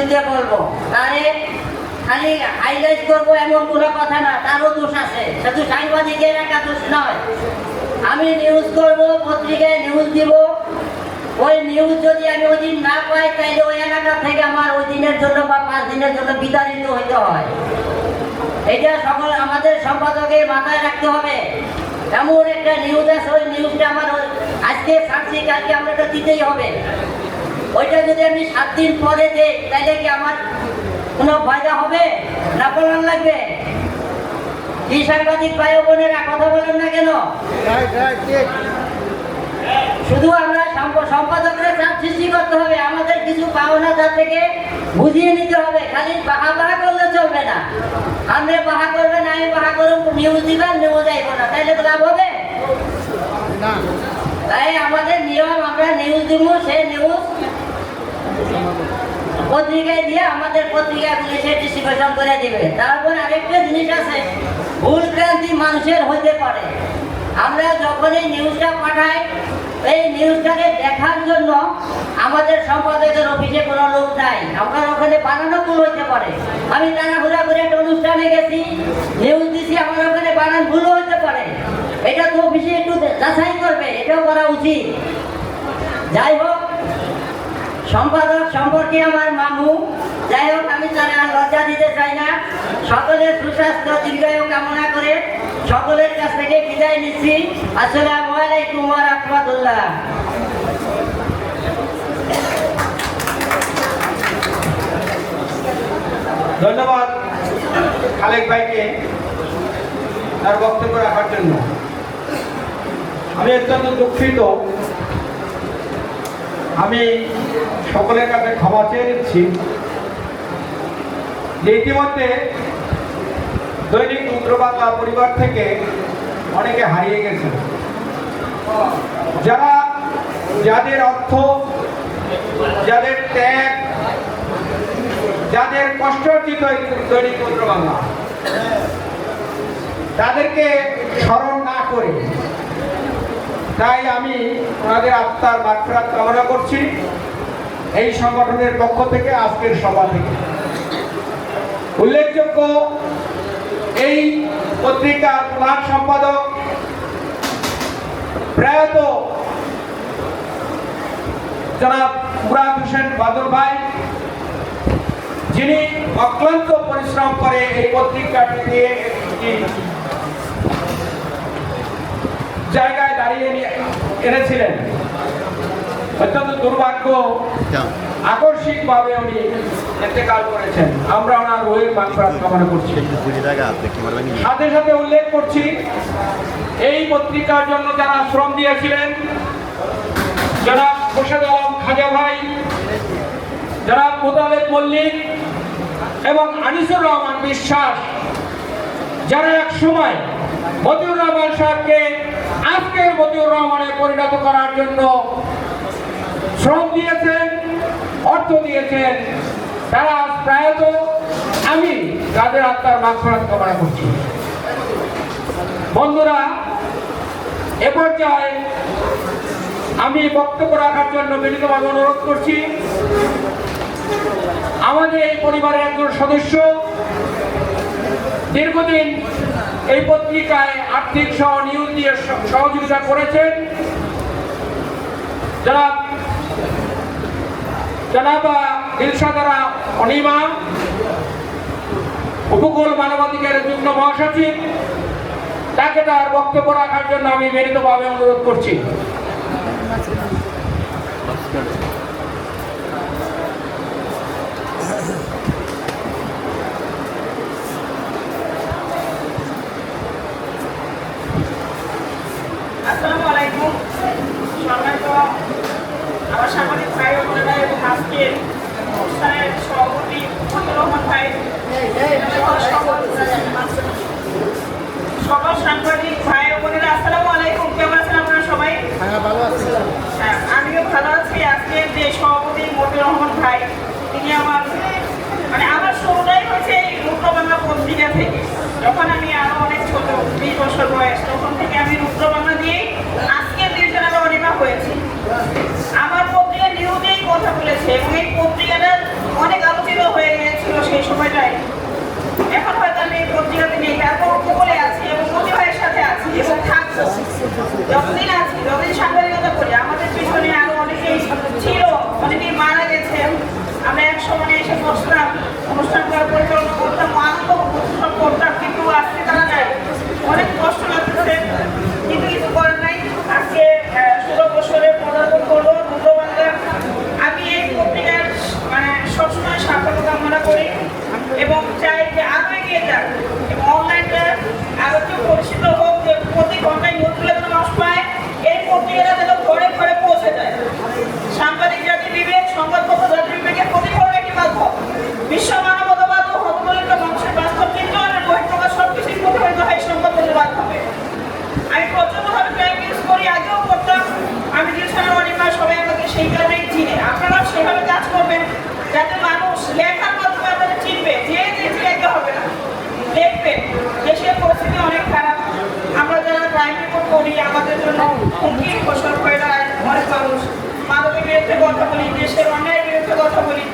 বিরুদ্ধে বলব। তারে খালি হাইলাইট করব এমন কোনো কথা না, তারও দোষ আছে। শুধু সাংবাদিকের একা দোষ নয়। আমি নিউজ করব, পত্রিকায় নিউজ দিব। ওই নিউজ যদি আমি ওই দিন না পাই, তাইলে ওই এলাকা থেকে আমার ওই দিনের জন্য বা পাঁচ দিনের জন্য বিতাড়িত হইতে হয়। এটা সকল আমাদের সম্পাদকের মাথায় রাখতে হবে। এমন একটা নিউজ আছে, ওই নিউজটা আমার আজকে ছাড়ছি, কালকে আমরা এটা দিতেই হবে। ওইটা যদি আমি সাত দিন পরে দেই তাহলে কি আমার কোনো ফায়দা হবে? না বলার লাগবে? কি সাংবাদিক ভাই বোনেরা কথা বলেন না কেন? শুধু আমরা সম্প- সম্পাদকের চাপ সৃষ্টি করতে হবে আমাদের কিছু পাওনা তার থেকে বুঝিয়ে নিতে হবে। খালি বাহা বাহা করলে চলবে না। আপনি বাহা করবেন আমি বাহা করব নিউজ দিবেন নিউজ আইব না। তাইলে তো লাভ হবে? তাই আমাদের নিয়ম আমরা নিউজ দিব সে নিউজ পত্রিকায় দিয়ে আমাদের পত্রিকাগুলি সে ডিস্ট্রিবিউশন করে দিবে। তারপর আরেকটা জিনিস আছে, ভুল ক্রান্তি মানুষের হতে পারে। আমরা যখন এই নিউজটা পাঠাই, এই নিউজটাকে দেখার জন্য আমাদের সম্পাদকের অফিসে কোনো লোক নাই। আমরা ওখানে বানানো ভুল হতে পারে। আমি তাড়াহুড়া করে একটা অনুষ্ঠানে গেছি নিউজ দিছি, আমার ওখানে বানান ভুল হতে পারে। এটা তো অফিসে একটু যাচাই করবে, এটাও করা উচিত। যাই হোক সম্পাদক সম্পর্কে আমার মামু। যাই হোক, আমি তারা লজ্জা দিতে চাই না। সকলের সুস্বাস্থ্য, দীর্ঘায়ু কামনা করে সকলের কাছ থেকে বিদায় নিচ্ছি। আসসালামু আলাইকুম রাহমাতুল্লাহ। ধন্যবাদ খালেক ভাইকে তার বক্তব্য রাখার জন্য। আমি অত্যন্ত দুঃখিত আমি সকলের কাছে ক্ষমা চেয়ে নিচ্ছি। যে ইতিমধ্যে দৈনিক উত্তর বাংলা পরিবার থেকে অনেকে হারিয়ে গেছে যারা যাদের অর্থ, যাদের ত্যাগ, যাদের কষ্ট অর্জিত দৈনিক পত্র বাংলা, তাদেরকে স্মরণ না করে তাই আমি ওনাদের আত্মার মাত্রা কামনা করছি এই সংগঠনের পক্ষ থেকে, আজকের সভা থেকে। উল্লেখযোগ্য, এই পত্রিকার প্রধান সম্পাদক প্রয়াত জনাব মুরাদ হোসেন বাদল ভাই, যিনি অক্লান্ত পরিশ্রম করে এই পত্রিকাটি দিয়ে জায়গায় দাঁড়িয়ে নিয়ে এনেছিলেন। অত্যন্ত দুর্ভাগ্য আকস্মিকভাবে উনি ইন্তেকাল করেছেন। আমরা ওনার রোহের মানফরাত কামনা করছি। সাথে সাথে উল্লেখ করছি এই পত্রিকার জন্য যারা শ্রম দিয়েছিলেন জনাব মোর্শেদ আলম খাজা ভাই জনাব মোতালেব মল্লিক এবং আনিসুর রহমান বিশ্বাস যারা এক সময় মতিউর রহমান সাহেবকে আজকের মতিউর রহমানে পরিণত করার জন্য শ্রম দিয়েছেন, অর্থ দিয়েছেন, তারা প্রায়ত আমি তাদের আত্মার মাগফিরাত কামনা করছি। বন্ধুরা, এ পর্যায়ে আমি বক্তব্য রাখার জন্য বিনীতভাবে অনুরোধ করছি। আমাদের এই পরিবারের একজন সদস্য দীর্ঘদিন এই পত্রিকায় আর্থিক সহ নিউজ দিয়ে সহযোগিতা করেছেন জনাব, জনাবা দিলশাদারা অনিমা, উপকূল মানবাধিকারের যুগ্ম মহাসচিব। তাকে তার বক্তব্য রাখার জন্য আমি মেরিতভাবে অনুরোধ করছি। আসসালামু আলাইকুম। সম্মানিত আমার সাংবাদিক ভাই বোনেরা এবং আজকের অনুষ্ঠানের সভাপতি রহমান ভাই সকল- সাংবাদিক ভাই ও বোনেরা আসসালামু আলাইকুম। কেমন আছেন আপনারা সবাই? হ্যাঁ, আমিও ভালো আছি। আজকের যে সভাপতি মতিউর রহমান ভাই তিনি আমার মানে আমার শুরুটাই হয়েছে এই রুদ্র বাংলা পত্রিকা থেকে। যখন আমি আরও অনেক ছোট বিশ বছর পরিস্থিতি অনেক খারাপ। আমরা যারা প্রাইভেট করি, আমাদের জন্য হুমকির ফসল হয়ে মানুষ। মানবিক বিরুদ্ধে কথা বলি, দেশের অন্যায়ের বিরুদ্ধে কথা বলি।